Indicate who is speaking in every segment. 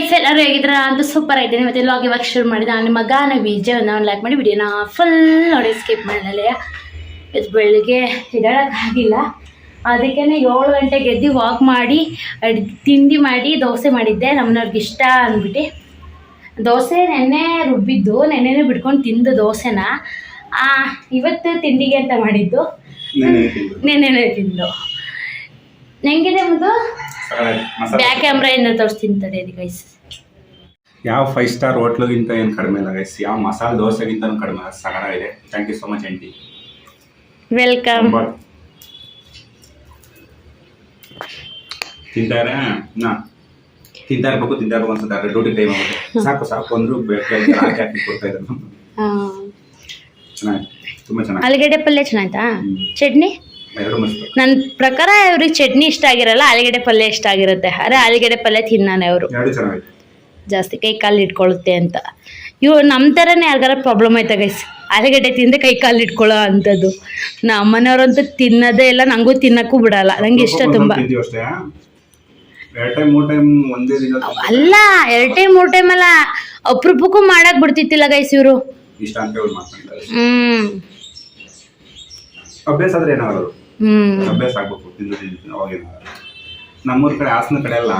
Speaker 1: Guys ಎಲ್ಲರೂ ಹೇಗಿದ್ರ ಅಂತ super ಆಗಿದ್ದೀನಿ. ಮತ್ತೆ ಲಾಗ್ ಇವಾಗ ಶುರು ಮಾಡಿದ ನಾನು ಮಗ ನಾವು ವಿಜಯವನ್ನು ಒಂದು ಲೈಕ್ ಮಾಡಿ ವಿಡಿಯೋನ ಫುಲ್ ನೋಡಿ ಸ್ಕಿಪ್ ಮಾಡಲೇ ಇದು ಬೆಳಿಗ್ಗೆ ಆಗಿಲ್ಲ. ಅದಕ್ಕೆ ಏಳು ಗಂಟೆಗೆ ಎದ್ದು ವಾಕ್ ಮಾಡಿ ತಿಂಡಿ ಮಾಡಿ ದೋಸೆ ಮಾಡಿದ್ದೆ. ನಮ್ಮನವ್ರಿಗೆ ಇಷ್ಟ ಅಂದ್ಬಿಟ್ಟು. ದೋಸೆ ನೆನ್ನೆ ರುಬ್ಬಿದ್ದು ನೆನ್ನೆನೇ ಬಿಡ್ಕೊಂಡು ತಿಂದು ದೋಸೆನ. ಆ, ಇವತ್ತು ತಿಂಡಿಗೆ ಅಂತ ಮಾಡಿದ್ದು. ನೆನ್ನೆನೇ ತಿಂದು. ಹೆಂಗಿದೆ ಮುದ್ದು? ಬ್ಯಾಕ್ ಕ್ಯಾಮ್ರಾಯಿಂದ ತೋರಿಸ್ತೀನಿ ತಡೆಯಿರಿ ಗೈಸ್
Speaker 2: ಯಾವ ಫೈವ್ ಸ್ಟಾರ್ ಹೋಟ್ಲಿಗಿಂತ ಏನು ಕಡಿಮೆ ಇಲ್ಲ ಗೈಸ್ ಯಾವ ಮಸಾಲೆ ದೋಸೆಗಿಂತ ಕಡಿಮೆ ಇಲ್ಲ ಸಗಡಾಗಿದೆ thank you so much aunty
Speaker 1: welcome
Speaker 2: ತಿಂತಾರೆ ನಾ ತಿಂತಾ ಇರ್ಬೇಕು ತಿಂತಾ ಇರ್ಬೇಕು ಅನ್ಸುತ್ತೆ ಡ್ಯೂಟಿ ಟೈಮ್ ಆಗುತ್ತೆ. ಸಾಕು ಸಾಕು ಅಂದ್ರು ಬೆ- ಕೆಲ್ಸ ಹಾಕಿ ಹಾಕಿ ಕೊಡ್ತಾ ಇದ್ದಾರೆ. ಚೆನ್ನಾಗಿ ತುಂಬ ಚೆನ್ನಾಗಿ
Speaker 1: ಆಲೂಗಡ್ಡೆ ಪಲ್ಯ ಚೆನ್ನಾಯ್ತಾ. ಚಟ್ನಿ? ನನ್ನ ಪ್ರಕಾರ ಇವ್ರಿಗೆ ಚಟ್ನಿ ಇಷ್ಟ ಆಗಿರಲ್ಲ ಆಲೂಗಡ್ಡೆ ಪಲ್ಯ ಇಷ್ಟ ಆಗಿರುತ್ತೆ. ಅರೆ ಆಲೂಗಡ್ಡೆ ಪಲ್ಯ ತಿನ್ನಾನೆ ಅವರು ಜಾಸ್ತಿ ಕೈ ಕಾಲು ಇಟ್ಕೊಳ್ಳುತ್ತೆ ಅಂತ. ಇವ್ ನಮ್ಮ ಥರನೇ ಯಾರಿಗಾರ ಪ್ರಾಬ್ಲಮ್ ಆಯ್ತಾ ಗೈಸ್ ಆಲೂಗಡ್ಡೆ ತಿಂದರೆ ಕೈ ಕಾಲು ಇಟ್ಕೊಳ್ಳೋ ಅಂಥದ್ದು. ನಮ್ಮ ಮನೆಯವ್ರಂತೂ ತಿನ್ನೋದೇ ಇಲ್ಲ ನನಗೂ ತಿನ್ನಕ್ಕೂ ಬಿಡಲ್ಲ. ನಂಗೆ ಇಷ್ಟ ತುಂಬ. ಅಲ್ಲ ಎರಡು ಟೈಮ್ ಮೂರು ಟೈಮ್ ಅಲ್ಲ. ಅಪರೂಪಕ್ಕೂ ಮಾಡಕ್ ಬಿಡ್ತಿತ್ತಿಲ್ಲ ಗೈಸ್ ಇವರು. ಹ್ಮ್.
Speaker 2: ಅಭ್ಯಾಸ ಆದ್ರೆ ಏನಾಗಲ್ಲ
Speaker 1: ಹ್ಮ್
Speaker 2: ಅಭ್ಯಾಸ ಆಗ್ಬೇಕು ತಿನ್ನೋದು ಅವಾಗ ನಮ್ಮೂರ ಕಡೆ ಹಾಸನ ಕಡೆ ಎಲ್ಲ.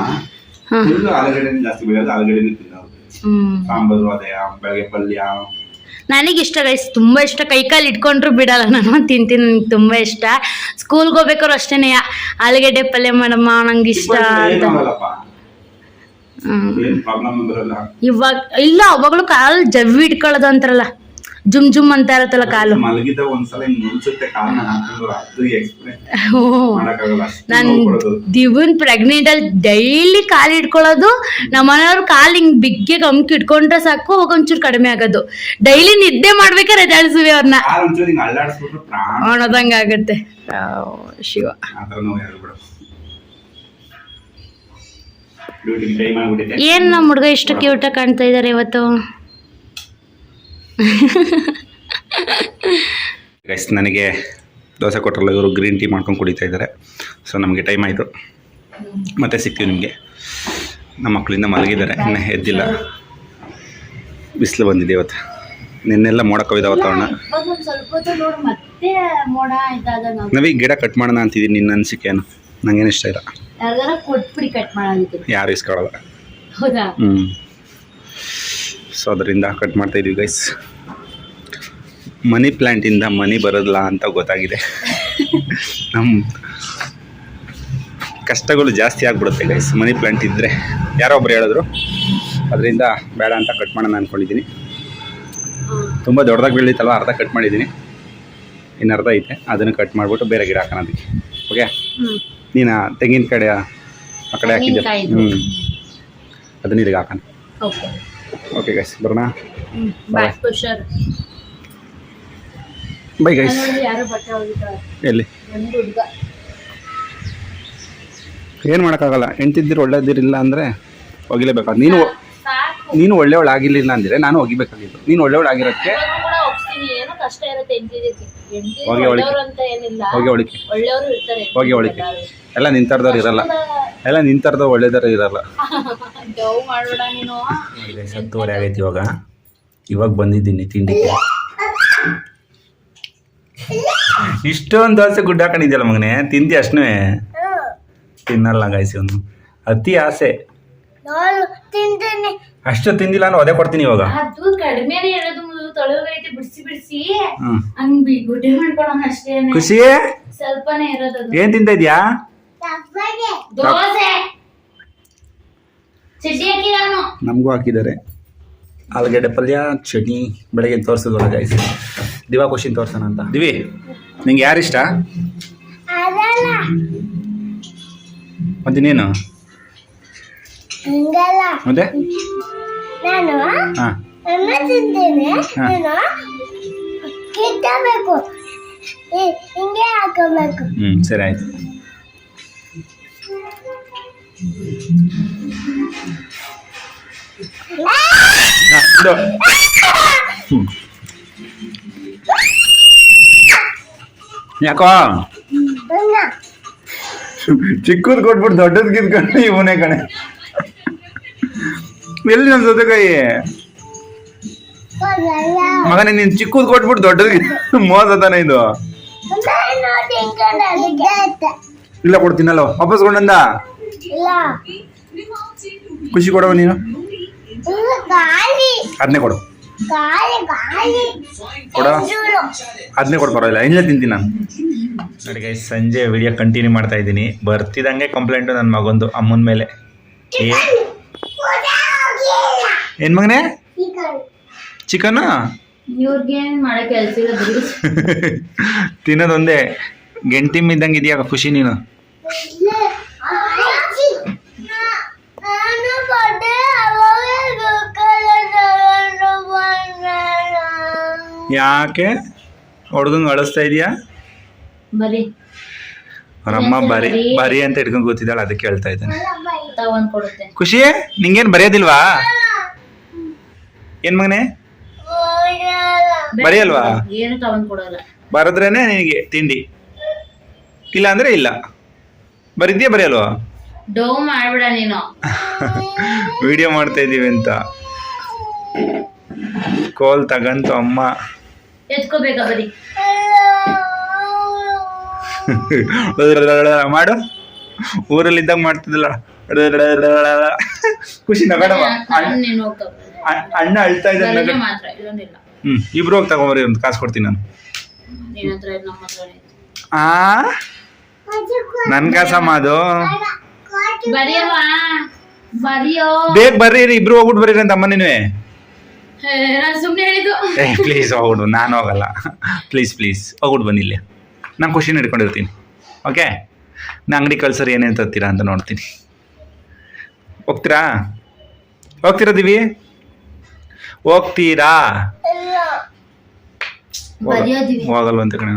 Speaker 2: ಫುಲ್ ಆಲೂಗಡ್ಡೆ ಜಾಸ್ತಿ ಬೆಳೆಯೋದು ಆಲೂಗಡ್ಡೆ ತಿನ್ನೋದು.
Speaker 1: ಹ್ಮ್.
Speaker 2: ಸಾಂಬಾರು ಅದೇ ಬೆಳಗ್ಗೆ ಪಲ್ಯ.
Speaker 1: ನನಗೆ ಇಷ್ಟ ಗೈಸ್ ತುಂಬ ಇಷ್ಟ. ಕೈಕಾಲು ಇಟ್ಕೊಂಡ್ರು ಬಿಡಲ್ಲ ನಾನು ತಿಂತೀನಿ ನನಗೆ ತುಂಬ ಇಷ್ಟ. ಸ್ಕೂಲ್ಗೆ ಹೋಗ್ಬೇಕಾದ್ರು ಅಷ್ಟೇನೆ ಆಲೂಗಡ್ಡೆ ಪಲ್ಯ ಮಾಡಮ್ಮ ನಂಗೆ ಇಷ್ಟ ಅಂತ. ಇವಾಗ ಇಲ್ಲ ಅವಾಗಲೂ ಕಾಲು ಜವ್ವಿ ಇಟ್ಕೊಳ್ಳೋದು ಅಂತಾರಲ್ಲ. ಜುಮ್ ಜುಮ್ ಅಂತ ಇರತ್ತಲ್ಲ ಕಾಲು.
Speaker 2: ಒಂದ್ಸಲ ಮುನ್ಸುತ್ತೆ ಕಾಲ್ನ
Speaker 1: ನಾನು ದಿವನ್ ಪ್ರೆಗ್ನೆಂಟ್ ಅಲ್ಲಿ ಡೈಲಿ ಕಾಲು ಇಟ್ಕೊಳ್ಳೋದು ನಮ್ಮ ಮನೆಯವ್ರು ಕಾಲು ಹಿಂಗ್ ಬಿಗ್ಗೆ ಗಮ್ಕಿ ಇಟ್ಕೊಂಡ್ರೆ ಸಾಕು ಅವಾಗ ಒಂಚೂರು ಕಡಿಮೆ ಆಗೋದು. ಡೈಲಿ ನಿದ್ದೆ ಮಾಡ್ಬೇಕಾರೆ ಎದಾಳ್ಸುವಿ ಅವ್ರನ್ನ ಅನ್ನೋದಂಗ ಆಗುತ್ತೆ. ಶಿವ. ಏನ್ ನಮ್ಮ ಹುಡುಗ ಇಷ್ಟು ಕ್ಯೂಟ ಕಾಣ್ತಾ ಇದಾರೆ ಇವತ್ತು?
Speaker 2: ಗೈಸ್ ನನಗೆ ದೋಸೆ ಕೊಟ್ಟರಲ್ಲ ಇವರು ಗ್ರೀನ್ ಟೀ ಮಾಡ್ಕೊಂಡು ಕುಡಿತಾ ಇದ್ದಾರೆ. ಸೊ ನಮಗೆ ಟೈಮ್ ಆಯಿತು. ಮತ್ತೆ ಸಿಗ್ತೀವಿ ನಿಮಗೆ. ನಮ್ಮ ಮಕ್ಕಳಿಂದ ಮಲಗಿದ್ದಾರೆ ಇನ್ನು ಎದ್ದಿಲ್ಲ. ಬಿಸಿಲು ಬಂದಿದೆ ಇವತ್ತು. ನಿನ್ನೆಲ್ಲ ಮೋಡ ಕವಿದ ವಾತಾವರಣ. ನಾವೀಗ ಗಿಡ ಕಟ್ ಮಾಡೋಣ ಅಂತಿದ್ದೀನಿ ನಿನ್ನ ಅನಿಸಿಕೆನು ನಂಗೇನು ಇಷ್ಟ ಇಲ್ಲ. ಯಾರು ಇಸ್ಕೊಳ್ಳಲ್ಲ ಹ್ಞೂ ಸೊ ಅದರಿಂದ ಕಟ್ ಮಾಡ್ತಾ ಇದೀವಿ ಗೈಸ್ ಮನಿ ಪ್ಲ್ಯಾಂಟಿಂದ ಮನಿ ಬರೋದಿಲ್ಲ ಅಂತ ಗೊತ್ತಾಗಿದೆ. ನಮ್ಮ ಕಷ್ಟಗಳು ಜಾಸ್ತಿ ಆಗ್ಬಿಡುತ್ತೆ ಗೈಸ್ ಮನಿ ಪ್ಲ್ಯಾಂಟ್ ಇದ್ದರೆ ಯಾರೋ ಒಬ್ರು ಹೇಳಿದ್ರು ಅದರಿಂದ ಬೇಡ ಅಂತ ಕಟ್ ಮಾಡೋಣ ಅಂದ್ಕೊಂಡಿದ್ದೀನಿ ತುಂಬ ದೊಡ್ಡದಾಗಿ ಬೆಳೀತಲ್ವ? ಅರ್ಧ ಕಟ್ ಮಾಡಿದ್ದೀನಿ. ಇನ್ನು ಅರ್ಧ ಐತೆ. ಅದನ್ನು ಕಟ್ ಮಾಡಿಬಿಟ್ಟು ಬೇರೆ ಗಿಡ ಹಾಕೋಣ ಅದಕ್ಕೆ. ಓಕೆ ನೀನು ತೆಂಗಿನ ಕಡೆ ಆ ಕಡೆ ಹಾಕಿದ್ದೆ. ಹ್ಞೂ ಅದನ್ನ ಇದಕ್ಕೆ ಹಾಕೋಣ.
Speaker 1: ಓಕೆ
Speaker 2: ಗೈಸ್ ಬರೋಣ
Speaker 1: ಬಾಯ್ ಹುಷಾರು
Speaker 2: ಬೈ ಗೈಸ್
Speaker 1: ಯಾರು ಬಟ್ಟೆ ಹೋಗಿದ್ದಾರೆ
Speaker 2: ಎಲ್ಲಿ
Speaker 1: ಹುಡುಗ
Speaker 2: ಏನು ಮಾಡೋಕ್ಕಾಗಲ್ಲ? ಹೆಂಡ್ತಿದ್ದಿರು ಒಳ್ಳೇದಿರಿಲ್ಲ ಅಂದರೆ ಒಗಿಲೇಬೇಕಾದ ನೀನು ನೀನು ಒಳ್ಳೆಯವಳು ಆಗಿರಲಿಲ್ಲ ಅಂದರೆ ನಾನು ಒಗಿಬೇಕಾಗಿತ್ತು ನೀನು ಒಳ್ಳೆಯವಳು
Speaker 1: ಏನೋ ಕಷ್ಟ ಇರುತ್ತೆ
Speaker 2: ಹೋಗಿ ಅವಳಿಗೆ.
Speaker 1: ಒಳ್ಳೆಯವರು ಅಂತ ಏನಿಲ್ಲ.
Speaker 2: ಹೋಗಿ ಅವಳಿಕೆ
Speaker 1: ಒಳ್ಳೆಯವರು ಇರ್ತಾರೆ
Speaker 2: ಹೋಗಿ ಅವಳಿಕೆ ಎಲ್ಲ ನಿಂತರ್ದವ್ರು ಇರಲ್ಲ. ಎಲ್ಲ ನಿಂತರ್ದ ಒಳ್ಳೇದಾರ ಇರಲ್ಲ.
Speaker 1: ಜವ್ ಮಾಡೋಣ ನೀನು.
Speaker 2: ಹತ್ತುವರೆ ಆಗೈತಿ ಇವಾಗ. ಇವಾಗ ಬಂದಿದ್ದೀನಿ ತಿಂಡಿಗೆ. ಇಷ್ಟೊಂದು ದೋಸೆ ಗುಡ್ಡ ಹಾಕೊಂಡಿದ್ಯಲ್ಲ ಮಗನೇ? ತಿಂದಿ ಅಷ್ಟೇ ತಿನ್ನಲ್ಲ ಗಾಯಿಸಿ ಒಂದು ಅತಿ ಆಸೆ. ಅಷ್ಟು ತಿಂದಿಲ್ಲ ಅಂದ್ರೆ ಒದೆ ಕೊಡ್ತೀನಿ ಇವಾಗ.
Speaker 1: ಅದು ಕಡಿಮೆನೇ ಬಿಡಿಸಿ ಬಿಡಿಸಿ ಹಂಗ್ ಮಾಡ್ಕೊಳಂಗ
Speaker 2: ಖುಷಿ?
Speaker 1: ಸ್ವಲ್ಪನೇ ಇರೋದು ಅದು.
Speaker 2: ಏನು ತಿಂತ ಇದೆಯಾ?
Speaker 1: ದೋಸೆ. ಚಟ್ನಿ
Speaker 2: ನಮಗೂ ಹಾಕಿದ್ದಾರೆ. ಆಲೂಗಡ್ಡೆ ಪಲ್ಯ ಚಟ್ನಿ ಬೆಳಗ್ಗೆ ತೋರಿಸಿದ್ವಲ್ಲ ಗಾಯ್ಸ್ ದಿವಾ ಖುಷಿ ತೋರ್ಸೋಣ ಅಂತ. ದಿವಿ ನಿಂಗೆ ಯಾರಿಷ್ಟ ಇಷ್ಟ? ಮತ್ತೆ ನೀನು?
Speaker 3: ಹಂಗಲ್ಲ.
Speaker 2: ಮತ್ತೆ?
Speaker 3: ನಾನು
Speaker 2: ಹಾಂ.
Speaker 3: ಅನ್ನ ತಿಂತೇನೆ
Speaker 2: ಹಾ.
Speaker 3: ನಾನು ಕಿತ್ತಬೇಕು ಹಿ- ಹಿಂಗೆ ಹಾಕೋಬೇಕು
Speaker 2: ಹ್ಞೂ ಸರಿ ಆಯ್ತು ಇದು. ಹ್ಮ್. ಯಾಕೋ
Speaker 3: ಅನ್ನ
Speaker 2: ಚಿಕ್ಕದ್ ಕೊಟ್ಬಿಟ್ಟು ದೊಡ್ಡದ್ ಕಿತ್ಕೊಂಡು ಇವನೇ ಕಣೆ ಎಲ್ಲಿ ನನ್ನ ಸೌತೆಕಾಯಿ ಮಗನೇ ನೀನ್ ಚಿಕ್ಕದ್ ಕೊಟ್ಬಿಟ್ಟು ದೊಡ್ಡದ್ ಮೋಸ ತಾನೆ ಇದು? ಇಲ್ಲ ಕೊಡ್ತೀನಲ್ಲ ವಾಪಸ್ ಕೊಂಡಂದ? ಖುಷಿ ಕೊಡವ ನೀನು? ಅದನ್ನೇ ಕೊಡು. ಕೊಡ. ಅದನ್ನೇ ಕೊಡು ಪರವಾಗಿಲ್ಲ. ಇಲ್ಲೇ ತಿಂತೀನಿ ನಾನು. ನೋಡಿ ಗೈಸ್ ಸಂಜೆ ವಿಡಿಯೋ ಕಂಟಿನ್ಯೂ ಮಾಡ್ತಾ ಇದ್ದೀನಿ. ಬರ್ತಿದಂಗೆ ಕಂಪ್ಲೇಂಟು ನನ್ನ ಮಗಂದು ಅಮ್ಮನ ಮೇಲೆ. ಏನ್ ಮಗನೇ? ಚಿಕನ್?
Speaker 1: ಇವ್ರಿಗೆ ಮಾಡೋ ಕೆಲಸ ಇಲ್ಲ ಬಿಡು.
Speaker 2: ತಿನ್ನೋದೊಂದೇ. ಗೆಂಟಿಮ್ ಇದ್ದಂಗೆ ಇದೆಯಾ ಖುಷಿ ನೀನು. ಯಾಕೆ? ಹುಡ್ಗಂಗೆ ಅಳಿಸ್ತಾ ಇದೆಯಾ?
Speaker 1: ಬರೀ.
Speaker 2: ಅವರಮ್ಮ ಬರಿ ಬರಿ? ಅಂತ ಹಿಡ್ಕೊಂಡು ಗೊತ್ತಿದ್ದಾಳೆ ಅದಕ್ಕೆ ಹೇಳ್ತಾ ಇದ್ದಾನೆ. ಖುಷಿ? ನಿಂಗೇನು ಬರೆಯೋದಿಲ್ವಾ? ಏನು ಮಗನೇ. ಬರೆಯಲ್ವಾ?
Speaker 1: ಏನು ತಗೊಂಡ್ ಕೊಡಲ್ಲ.
Speaker 2: ಬರೆದ್ರೇನೆ ನಿನಗೆ ತಿಂಡಿ. ಇಲ್ಲ ಅಂದ್ರೆ ಇಲ್ಲ. ಬರಿದ್ಯಾ ಬರೆಯಲ್ವಾ?
Speaker 1: ಡೋ ಮಾಡ್ಬಿಡ ನೀನು.
Speaker 2: ವಿಡಿಯೋ ಮಾಡ್ತಾ ಇದೀವಿ ಅಂತ. ಕೋಲ್ ತಗಂತು ಅಮ್ಮ.
Speaker 1: ಎತ್ಕೋಬೇಕಾ ಬರೀ.
Speaker 2: ಮಾಡು. ಊರಲ್ಲಿದ್ದಾಗ ಮಾಡ್ತಿದ್ದಿಲ್ಲ. ಖುಷಿ ನಗಡವ ಅಣ್ಣ ಅಳ್ತಾ ಇದ್ದಾನೆ
Speaker 1: ಮಾತ್ರ
Speaker 2: ಹ್ಮ್ ಇಬ್ರು ಹೋಗಿ ತಗೊಂಬರಿ ಒಂದು ಕಾಸು ಕೊಡ್ತೀನಿ ನಾನು.
Speaker 1: ನಿನ್ನ ಹತ್ರ ಇಲ್ಲ, ನಮ್ಮ ಹತ್ರ
Speaker 2: ಆ? ನನ್ ಕಾಸಮ್ಮ ಅದು.
Speaker 1: ಬರಿಯೋ?
Speaker 2: ಬೇಗ ಬರ್ರಿ ಇಬ್ರು ಹೋಗ್ಬಿಟ್ಟು ಬರ್ರಿ ಅಂತ ಅಮ್ಮ ನೀನುವೆ
Speaker 1: ಹೇ, ನಾನ್ ಸುಮ್ನೆ ಹೇಳಿದ್ದು.
Speaker 2: ಏ ಪ್ಲೀಸ್ ಹೋಗ್ಬಿಡು ನಾನು ಹೋಗಲ್ಲ. ಪ್ಲೀಸ್ ಪ್ಲೀಸ್ ಹೋಗ್ಬಿಟ್ಟು ಬನ್ನಿ ಇಲ್ಲಿ. ನಾನು ಖುಷಿನ ಹಿಡ್ಕೊಂಡಿರ್ತೀನಿ ಓಕೆ ನಾ ಅಂಗಡಿ ಕಳ್ಸರಿ ಏನೇನು ತರ್ತೀರಾ ಅಂತ ನೋಡ್ತೀನಿ. ಹೋಗ್ತೀರಾ? ಹೋಗ್ತೀರಾ ದಿವಿ? ಹೋಗ್ತೀರಾ? ಹೋಗಲ್ವಂತ ಕಣೆ.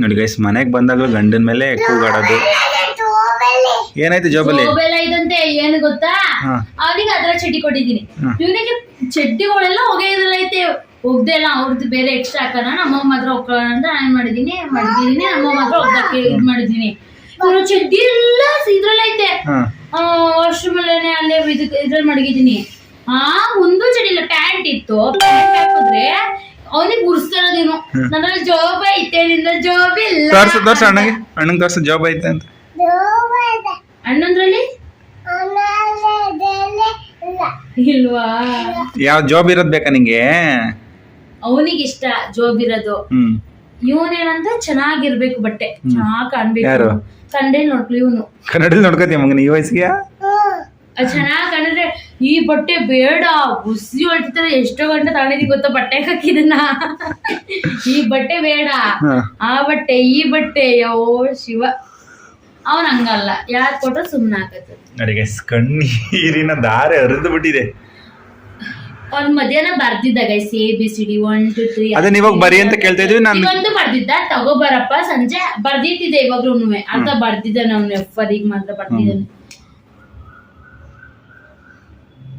Speaker 2: ನೋಡಿ ಗೈಸ್ ಮನೆಗೆ ಬಂದಾಗ ಗಂಡನ ಮೇಲೆ ಕೂಗಾಡೋದು ಏನಾಯ್ತು ಜೋಬಲಿ
Speaker 1: ಜೋಬೆಲ್ಲ? ಇದಂತೆ ಏನು ಗೊತ್ತಾ. ಅವನಿಗೆ ಅದ್ರ ಚಡ್ಡಿ ಕೊಟ್ಟಿದ್ದೀನಿ. ಇವನಿಗೆ ಚಡ್ಡಿಗಳೆಲ್ಲ ಒಗೆಯೋದಿಲ್ಲ ಐತೆ. ಒಗ್ದೆ ಇಲ್ಲ ಅವ್ರದ್ದು ಬೇರೆ ಎಕ್ಸ್ಟ್ರಾ ಹಾಕೋಣ ನಮ್ಮ ಮಾತ್ರ ಒಕ್ಕೊಳ್ಳೋಣ ಅಂತ ನಾನು ಮಾಡಿದ್ದೀನಿ ಮಾಡಿದ್ದೀನಿ ನಮ್ಮ ಮಾತ್ರ ಒಗ್ದಕ್ಕೆ ಇದು ಮಾಡಿದ್ದೀನಿ. ಇವ್ರ ಚಡ್ಡಿ ಎಲ್ಲ ಇದ್ರಲ್ಲೈತೆ ವಾಶ್ರೂಮ್ ಅಲ್ಲೇ ಅಲ್ಲೇ ಇದು ಇದ್ರಲ್ಲಿ ಮಡಗಿದ್ದೀನಿ. ಆ ಒಂದು ಚಡಿಲ್ಲ ಪ್ಯಾಂಟ್ ಇತ್ತು. ಪ್ಯಾಂಟ್ ಹಾಕಿದ್ರೆ ಅವನಿಗೆ ಗುರ್ಸ್ತಾ ನನ್ನ ಜಾಬ್ ಐತೆ ನಿಂದ ಜಾಬ್ ಇಲ್ಲ
Speaker 2: ತೋರ್ಸು ತೋರ್ಸು ಅಣ್ಣಗೆ. ಅಣ್ಣಂಗೆ ತೋರ್ಸು ಜಾಬ್ ಐತೆ ಅಂತ.
Speaker 1: ಅಣ್ಣಂದ್ರಲ್ಲಿ? ಇಲ್ವಾ?
Speaker 2: ಯಾವ ಜಾಬ್ ಇರೋದು ಬೇಕಾ ನಿಂಗೆ?
Speaker 1: ಅವನಿಗೆ ಇಷ್ಟ ಜಾಬ್ ಇರೋದು. ಇವನೇನಂತ ಚೆನ್ನಾಗಿರ್ಬೇಕು ಬಟ್ಟೆ. ಚೆನ್ನಾಗಿ ಕಾಣ್ಬೇಕು. ಕಂಡೇಲ್ ನೋಡ್ಲಿ ಇವನು.
Speaker 2: ಕನ್ನಡದಲ್ಲಿ ನೋಡ್ಕೋತೀಯ ಮಗನ ಈ ವಯಸ್ಸಿಗೆ?
Speaker 1: ಚೆನ್ನಾಗ್ ಕಂಡ್ರೆ ಈ ಬಟ್ಟೆ ಬೇಡ ಬುಸಿ ಹೊಳ್ತಿದ್ರೆ ಎಷ್ಟೋ ಗಂಟೆ ತಗೊಂಡಿದೀನಿ ಗೊತ್ತಾ ಬಟ್ಟೆ ಹಾಕಿದನ್ನ. ಈ ಬಟ್ಟೆ ಬೇಡ. ಆ ಬಟ್ಟೆ ಈ ಬಟ್ಟೆ ಯೋ ಶಿವ. ಅವನ್ ಹಂಗಲ್ಲ ಯಾರ್ ಕೊಟ್ಟ ಸುಮ್ನೆ ಹಾಕತ್ತ.
Speaker 2: ನನಗೆ ಕಣ್ಣೀರಿನ ದಾರೆ ಹರಿದು ಬಿಟ್ಟಿದೆ.
Speaker 1: ಅವ್ನ್ ಮಧ್ಯಾಹ್ನ ಬರ್ದಿದ್ದ guys A B C D one two three
Speaker 2: ಅದನ್ನ ಇವಾಗ ಬರಿ ಅಂತ ಕೇಳ್ತಾ ಇದ್ವಿ ನಾನು
Speaker 1: ಇವತ್ತು ಬರ್ದಿದ್ದ ತಗೋಬರಪ್ಪ ಸಂಜೆ ಬರ್ದಿತ್ತಿದೆ ಇವಾಗ್ಲೂ ಅಂತ ಬರ್ದಿದ್ದಾನೆ ಅವ್ನು ಎಫ್ಫರಿಗೆ ಮಾತ್ರ ಬರ್ದಿದ್ದಾನೆ.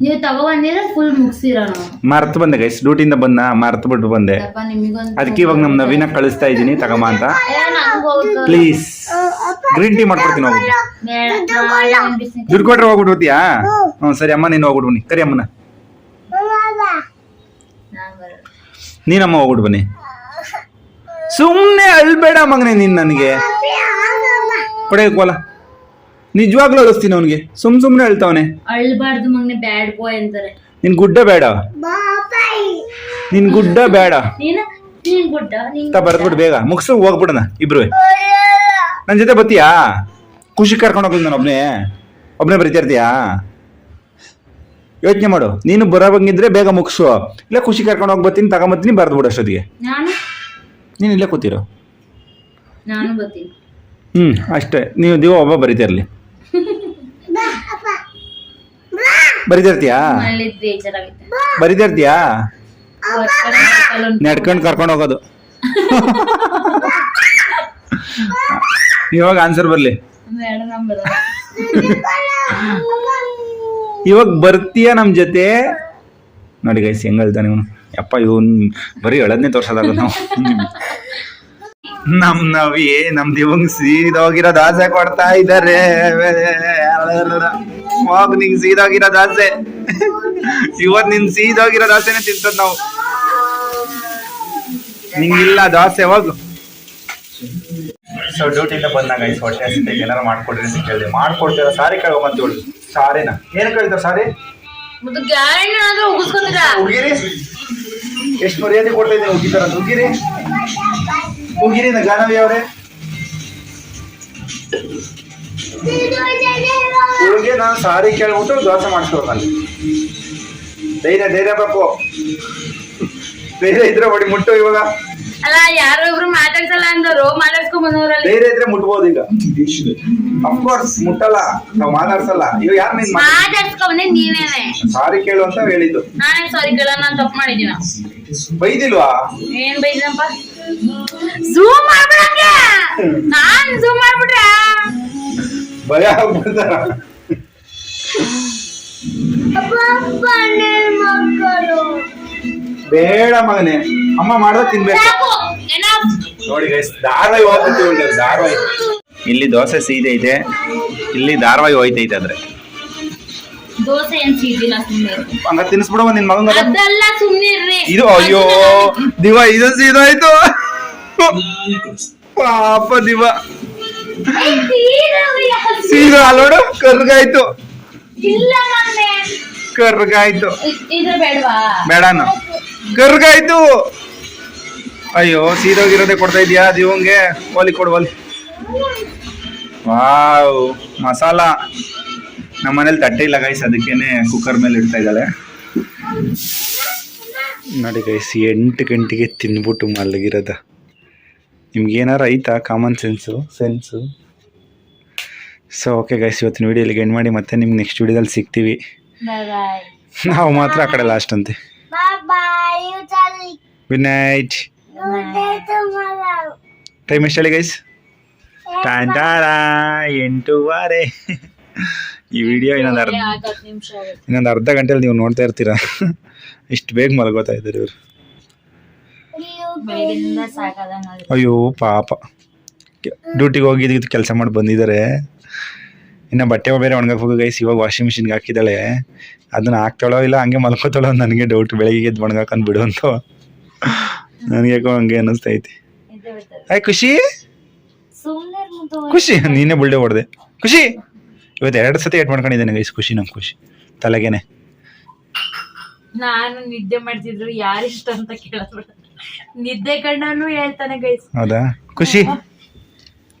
Speaker 1: ನೀವು ತಗೊಬಂದಿದ್ರೆ ಫುಲ್ ಮುಗಿಸಿರ
Speaker 2: ಮರ್ತು ಬಂದೆ ಗೈಸ್ ಡ್ಯೂಟಿಯಿಂದ ಬಂದ ಮರ್ತು ಬಿಟ್ಟು ಬಂದೆ. ಅದಕ್ಕೆ ಇವಾಗ ನಮ್ ನವೀನ ಕಳಿಸ್ತಾ ಇದ್ದೀನಿ ತಗಮ್ಮ ಅಂತ. ಪ್ಲೀಸ್ ಗ್ರೀನ್ ಟೀ ಮಾಡ್ಕೊಡ್ತೀನಿ ಹೋಗ್ಬಿಟ್ಟು ದುಡ್ಡು ಕೊಟ್ರೆ ಹೋಗ್ಬಿಟ್ಟು ಹೋಗ್ತೀಯಾ ಹ್ಞೂ ಸರಿ ಅಮ್ಮ ನೀನು ಹೋಗ್ಬಿಟ್ಟು ಬನ್ನಿ. ಕರಿ ಅಮ್ಮನ
Speaker 1: ನಾನ್ ಬರಲ್ಲ.
Speaker 2: ನೀನಮ್ಮ ಹೋಗ್ಬಿಟ್ಟು ಬನ್ನಿ. ಸುಮ್ಮನೆ ಅಳ್ಬೇಡ ಮಗನೇ ನೀನು ನನಗೆ. ಕೊಡೆ ಕೋಲ. ನಿಜವಾಗ್ಲೂ ಅಳಿಸ್ತೀನಿ ಅವನಿಗೆ. ಸುಮ್ ಸುಮ್ಮನೆ ಅಳ್ತಾವನೆ.
Speaker 1: ಅಳ್ಬಾರ್ದು ಮಗ್ನೆ ಬ್ಯಾಡ್ ಬಾಯ್ ಅಂತಾರೆ.
Speaker 2: ನಿನ್ ಗುಡ್ಡ ಬೇಡ. ನಿನ್ ಗುಡ್ಡ ಬೇಡ. ಬರ್ದ್ಬಿಟ್ಟು ಬೇಗ. ಮುಗಿಸು ಹೋಗ್ಬಿಡಣ ಇಬ್ರು. ನನ್ನ ಜೊತೆ ಬತ್ತೀಯಾ ಖುಷಿ ಕರ್ಕೊಂಡು ಹೋಗ್ಲಿ ನಾನು ಒಬ್ನೇ. ಒಬ್ನೇ ಬರೀತಾ ಇರ್ತೀಯಾ? ಯೋಚನೆ ಮಾಡು. ನೀನು ಬರೋಂಗಿದ್ರೆ ಬೇಗ ಮುಗಿಸು. ಇಲ್ಲ ಖುಷಿ ಕರ್ಕೊಂಡು ಹೋಗಿ ಬರ್ತೀನಿ ತಗೊಂಬತ್ತೀನಿ ಬರ್ದ್ಬಿಡು ಅಷ್ಟೊತ್ತಿಗೆ.
Speaker 1: ನಾನು?
Speaker 2: ನೀನು ಇಲ್ಲೇ ಕೂತಿರೋ.
Speaker 1: ನಾನು ಬರ್ತೀನಿ.
Speaker 2: ಹ್ಞೂ ಅಷ್ಟೇ. ನೀವು ದಿವ ಒಬ್ಬ ಬರೀತಾ ಇರ್ಲಿ. ಬರೀತಾ ಇರ್ತೀಯಾ?
Speaker 1: ಮನೇಲಿ ಬೇಜಾರಾಗುತ್ತೆ
Speaker 2: ಬರೀತಾ ಇರ್ತೀಯಾ? ನೆಡ್ಕೊಂಡು ಕರ್ಕೊಂಡು ಹೋಗೋದು. ಇವಾಗ ಆನ್ಸರ್ ಬರಲಿ.
Speaker 1: ಬೇಡ ನಂಬರ್
Speaker 2: ಇವಾಗ ಬರ್ತೀಯ ನಮ್ಮ ಜೊತೆ? ನೋಡಿ ಗೈಸ್ ಹೆಂಗ್ ಹೇಳ್ತಾನೆ ಇವನು. ಅಪ್ಪ ಇವನ್ ಬರೀ ಹೇಳದ್ನೇ ತೋರ್ಸೋದಾಗ ನಾವು. ನಮ್ ನವಿ ನಮ್ ದಿವಂಗ್ ಸೀದೋಗಿರೋ ದಾಸೆ ಕೊಡ್ತಾ ಇದ್ದಾರೆ. ಹೋಗ್ ನಿಂಗ್ ಸೀದೋಗಿರೋ ದಾಸೆ ಇವತ್ ನಿನ್ ಸೀದೋಗಿರೋ ದಾಸೆನೆ ತಿಂತದ್ ನಾವು. ನಿಂಗಿಲ್ಲ ದಾಸೆ ಹೋಗು ಸೊ ಡ್ಯೂಟಿಯಿಂದ ಬಂದಾಗ ಐಸ್ ಹೊಟ್ಟೆ ಏನಾರು ಮಾಡ್ಕೊಡ್ರಿ ಅಂತ ಕೇಳಿದೆ ಮಾಡ್ಕೊಡ್ತೀರ? ಸಾರಿ ಕೇಳೋ ಹೇಳಿ ಹೇಳು. ಸಾರಿನ? ಏನ್ ಕಳಿತಾರ ಸಾರಿ? ಉಗಿರಿ. ಎಷ್ಟು ಮರ್ಯಾದೆ ಕೊಡ್ತಾ ಇದ್ದೀನಿ ಉಗಿತಾರ ಉಗಿರಿ. ಉಗಿರಿ ನಾ ಗಾನವಿ ಅವ್ರೆ. ಹುಡುಗಿ ನಾನು ಸಾರಿ ಕೇಳ್ಬಿಟ್ಟು ದೋಸೆ ಮಾಡಿಸ್ಕೊಳ್ತಾನೆ ಧೈರ್ಯ ಧೈರ್ಯ ಬೇಕು ಧೈರ್ಯ ಇದ್ರೆ ಬಡಿ ಮುಟ್ಟು ಇವಾಗ.
Speaker 1: ಅಲ್ಲ ಯಾರೋ ಇಬ್ರು ಮಾತಾಡ್ಸಲ್ಲ ಅಂದವರು ಮಾತಾಡ್ಸ್ಕೊಂಡ್ ಬಂದವ್ರಲ್ಲಿ.
Speaker 2: ಬೇರೆ ಇದ್ರೆ ಮುಟ್ಬೋದು ಈಗ. ಅಫ್ಕೋರ್ಸ್ ಮುಟ್ಟಲ್ಲ ನಾವು ಮಾತಾಡ್ಸಲ್ಲ. ಇವ್ ಯಾರು ನೀನ್
Speaker 1: ಮಾತಾಡ್ಸ್ಕೊಂಡ್ ಬಂದೆ ನೀನೇನೆ.
Speaker 2: ಸಾರಿ ಕೇಳು ಅಂತ ಹೇಳಿದ್ದು.
Speaker 1: ನಾನೇ ಸಾರಿ ಕೇಳ ನಾನು ತಪ್ಪು ಮಾಡಿದ್ದೀನ.
Speaker 2: ಬೈದಿಲ್ವಾ?
Speaker 1: ಏನ್ ಬೈದಪ್ಪ ಝೂಮ್ ಮಾಡ್ಬಿಡಕ್ಕೆ! ನಾನ್ ಝೂಮ್ ಮಾಡ್ಬಿಟ್ರೆ?
Speaker 2: ಭಯ ಆಗ್ಬಿಡ್ತಾರ. ಬೇಡ ಮಗನೇ ಅಮ್ಮ ಮಾಡ್ದ ತಿನ್ಬೇಕು. ನೋಡಿ ಗೈಸ್ ಧಾರವಾಹಿ ಹೋಗ್ಬಿಟ್ಟು ಧಾರವಾಹಿ. ಇಲ್ಲಿ ದೋಸೆ ಸೀದೆ ಇದೆ ಇಲ್ಲಿ ಧಾರವಾಹಿ ಹೋಯ್ತೈತೆ ಅಂದ್ರೆ
Speaker 1: ದೋಸೆ ಏನ್ ಸೀದಿಲ್ಲ ಸುಮ್ಮನೆ
Speaker 2: ಹಂಗ ತಿನ್ಸ್ಬಿಡವ ನಿನ್ ಮಗಂಗ
Speaker 1: ಅದೆಲ್ಲ ಸುಮ್ಮನಿರ್ರಿ
Speaker 2: ಇದು ಅಯ್ಯೋ ದಿವ ಇದು ಸೀದಾಯ್ತು ಪಾಪ ದಿವ. ಸೀದಾ ಕರ್ಗಾಯ್ತು.
Speaker 1: ಇಲ್ಲ
Speaker 2: ಕರ್ಗಾಯ್ತು.
Speaker 1: ಇದು ಬೇಡವಾ?
Speaker 2: ಬೇಡನ? ಕರ್ಗಾಯ್ತು. ಅಯ್ಯೋ ಸೀದೋಗಿರೋದೇ ಕೊಡ್ತಾ ಇದೀಯಾ ದಿವಂಗೆ ಒಲಿ ಕೊಡು ಒಲಿ. ವಾವ್ ಮಸಾಲ. ನಮ್ಮ ಮನೇಲಿ ತಟ್ಟೆ ಇಲ್ಲ ಗೈಸ್ ಅದಕ್ಕೇನೆ ಕುಕ್ಕರ್ ಮೇಲೆ ಇಡ್ತಾ ಇದ್ದಾಳೆ. ನೋಡಿ ಗೈಸ್ ಎಂಟು ಗಂಟೆಗೆ ತಿಂದ್ಬಿಟ್ಟು ಮಲಗಿರೋದ. ನಿಮ್ಗೆ ಏನಾರು ಐತಾ common sense sense so okay guys ಇವತ್ತಿನ ವಿಡಿಯೋಲಿ ಎಂಡ್ ಮಾಡಿ ಮತ್ತೆ ನಿಮ್ಗೆ ನೆಕ್ಸ್ಟ್ ವಿಡಿಯೋದಲ್ಲಿ ಸಿಗ್ತೀವಿ. ನಾವು ಮಾತ್ರ ಆ ಕಡೆ ಲಾಸ್ಟ್ ಅಂತೆ. Good night. ಟೈಮ್ ಎಷ್ಟು ಹೇಳಿ ಗೈಸ್ ಟಾಂಟಾರ ಎಂಟೂವರೆ. ಈ ವಿಡಿಯೋ ಇನ್ನೊಂದು ಅರ್ಧ ಇನ್ನೊಂದು ಅರ್ಧ ಗಂಟೆಯಲ್ಲಿ ನೀವು ನೋಡ್ತಾ ಇರ್ತೀರಾ? ಇಷ್ಟು ಬೇಗ ಮಲಗೋತಾ ಇದ್ದಾರೆ ಇವರು. ಅಯ್ಯೋ ಪಾಪ. ಡ್ಯೂಟಿಗೆ ಹೋಗಿದ್ದು ಕೆಲಸ ಮಾಡಿ ಬಂದಿದ್ದಾರೆ. ಇನ್ನು ಬಟ್ಟೆ ಬೇರೆ ಒಣಗಕ್ಕೆ ಹೋಗೋ ಗೈಸ್ ಇವಾಗ ವಾಷಿಂಗ್ ಮಿಷಿನ್ಗೆ ಹಾಕಿದ್ದಾಳೆ. ಅದನ್ನ ಹಾಕ್ತಾಳೋ ಇಲ್ಲ ಹಂಗೆ ಮಲ್ಕೋತಾಳೋ ನನಗೆ ಡೌಟ್ ಬೆಳಗ್ಗೆ ಎದ್ದು ಒಣಗಾಕೊಂಡು ಬಿಡು ಅಂತ. ನನಗೆ ಯಾಕೋ ಹಂಗೆ ಅನ್ನಿಸ್ತೈತಿ. ಆಯ್ ಖುಷಿ? ಖುಷಿ ನೀನೇ ಬುಲ್ಡೆ ಹೊಡೆದೆ. ಖುಷಿ? ಇವತ್ತು ಎರಡು ಸತಿ ಏಟ್ ಮಾಡ್ಕೊಂಡಿದ್ದೇನೆ ಗೈಸ್ ಖುಷಿ ನಮ್ಮ ಖುಷಿ. ತಲೆಗೇನೆ.
Speaker 1: ನಾನು ನಿದ್ದೆ ಮಾಡ್ತಿದ್ರು ಯಾರಿಷ್ಟ ಅಂತ ಕೇಳಿದ್ರು ನಿದ್ದೆ ಕಂಡನು ಹೇಳ್ತಾನೆ ಗೈಸ್
Speaker 2: ಹೌದಾ? ಖುಷಿ?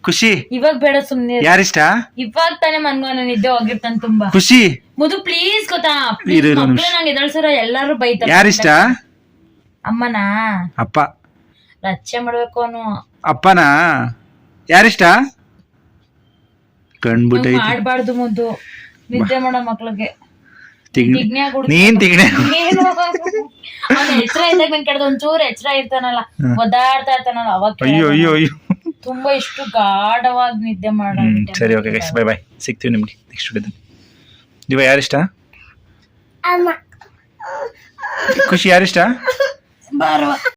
Speaker 2: ಖುಷಿ?
Speaker 1: ಇವಾಗ ಬೇಡ ಸುಮ್ನೆ
Speaker 2: ಯಾರಿಷ್ಟ
Speaker 1: ಇವಾಗ ತಾನೆ ಮನ್ಗೋನ ನಿದ್ದೆ ಹೋಗಿರ್ತಾನೆ ತುಂಬಾ.
Speaker 2: ಖುಷಿ?
Speaker 1: ಮುದು ಪ್ಲೀಸ್ ಗೊತ್ತಾ?
Speaker 2: ಇದು.
Speaker 1: ನಂಗೆ ಎದಳ್ಸಿರೋ ಎಲ್ಲಾರು ಬೈತಾರೆ.
Speaker 2: ಯಾರಿಷ್ಟ
Speaker 1: ಅಮ್ಮನಾ?
Speaker 2: ಅಪ್ಪ.
Speaker 1: ರಕ್ಷೆ ಮಾಡ್ಬೇಕು ಅವನು.
Speaker 2: ಅಪ್ಪನಾ? ಯಾರಿಷ್ಟ? ಕಣ್ಬಿಟ್ಟೈತಿ.
Speaker 1: ಮಾಡ್ಬಾರ್ದು ಮುದ್ದು. ನಿದ್ದೆ ಮಾಡೋ ಮಕ್ಳಿಗೆ.
Speaker 2: ತಿಗ್ಣೆ ನೀನ್ ತಿಗ್ಣೆ
Speaker 1: ಅವ್ನ ಎಚ್ಚರ ಇದ್ದಾಗ ನನ್ ಕೆಡ್ದು ಒಂಚೂರು ಎಚ್ಚರ ಇರ್ತಾನಲ್ಲ. ಒದ್ದಾಡ್ತಾ ಇರ್ತಾನಲ್ಲ ಅವಾಗ
Speaker 2: ಅಯ್ಯೋ ಅಯ್ಯೋ ಅಯ್ಯೋ.
Speaker 1: ತುಂಬಾ ಇಷ್ಟು ಗಾಢವಾಗಿ ನಿದ್ದೆ ಮಾಡೋ
Speaker 2: ಹ್ಮ್ ಸರಿ ಓಕೆ ಗೈಸ್ ಬೈ ಬಾಯ್ ಸಿಗ್ತೀವಿ ನಿಮ್ಗೆ ನೆಕ್ಸ್ಟ್ ವಿಡಿಯೋದಲ್ಲಿ ನೀವು ಯಾರಿಷ್ಟ?
Speaker 3: ಅಮ್ಮ.
Speaker 2: ಖುಷಿ ಯಾರಿಷ್ಟ?
Speaker 1: バラ